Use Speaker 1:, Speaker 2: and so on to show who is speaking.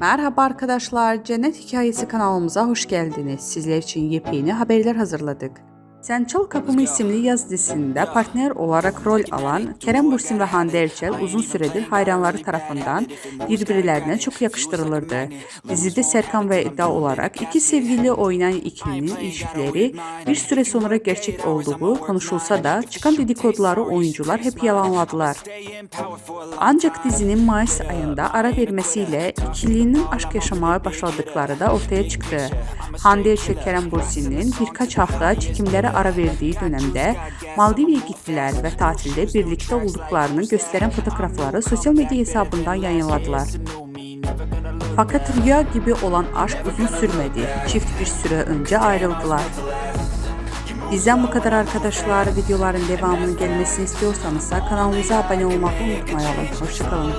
Speaker 1: Merhaba arkadaşlar, Cennet Hikayesi kanalımıza hoş geldiniz. Sizler için yepyeni haberler hazırladık. Sen Çal Kapımı isimli yaz dizisinde partner olarak rol alan Kerem Bursin ve Hande Erçel uzun süredir hayranları tarafından birbirlerine çok yakıştırılırdı. Dizide Serkan ve Eda olarak iki sevgili oynayan ikilinin ilişkileri bir süre sonra gerçek olduğu konuşulsa da çıkan dedikoduları oyuncular hep yalanladılar. Ancak dizinin Mayıs ayında ara vermesiyle ikilinin aşk yaşamaya başladıkları da ortaya çıktı. Hande Erçel Kerem Bursin'in birkaç hafta çekimlere ara verdiği dönemde Maldiva'ya gittiler ve tatilde birlikte olduklarını gösteren fotoğrafları sosyal medya hesabından yayınladılar. Fakat rüya gibi olan aşk uzun sürmedi. Çift bir süre önce ayrıldılar. Bizden bu kadar arkadaşlar. Videoların devamının gelmesini istiyorsanız kanalımıza abone olmayı unutmayalım. Hoşçakalın.